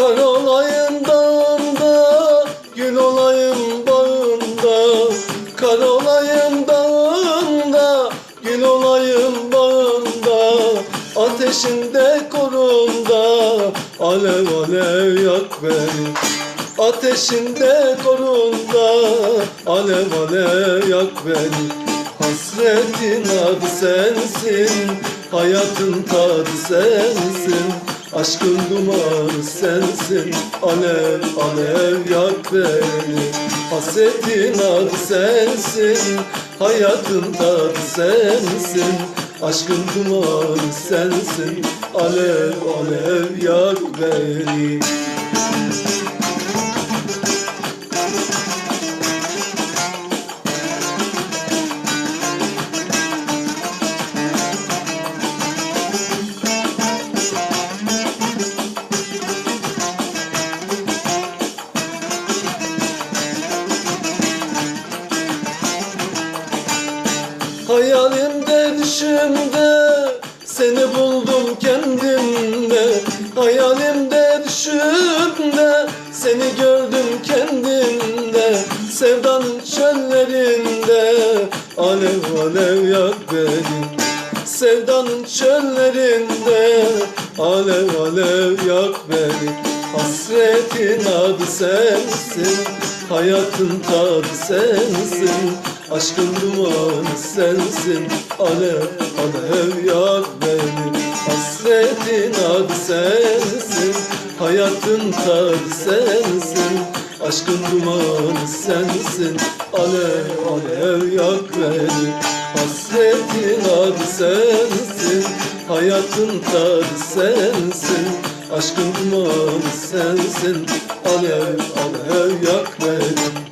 Kar olayım dağında, gül olayım bağında. Kar olayım dağında, gül olayım bağında. Ateşinde korunda, alev alev yak beni. Ateşinde korunda, alev alev yak beni. Hasretin adı sensin, hayatın tadı sensin. Aşkın dumanı sensin Alev alev yak beni. Hasretin adı sensin Hayatın tadı sensin. Aşkın dumanı sensin Alev alev yak beni Hayalimde düşümde seni buldum kendimde. Hayalimde düşümde seni gördüm kendimde. Sevdanın çöllerinde alev alev yak beni. Sevdanın çöllerinde alev alev yak beni. Hasretin adı sensin Hayatın tadı sensin Aşkın dumanı sensin Alev alev yak beni. Hasretin adı sensin Hayatın tadı sensin. Aşkın dumanı sensin Alev alev yak beni. Hasretin adı sensin Hayatın tadı sensin. Aşkın dumanı sensin Alev alev yak beni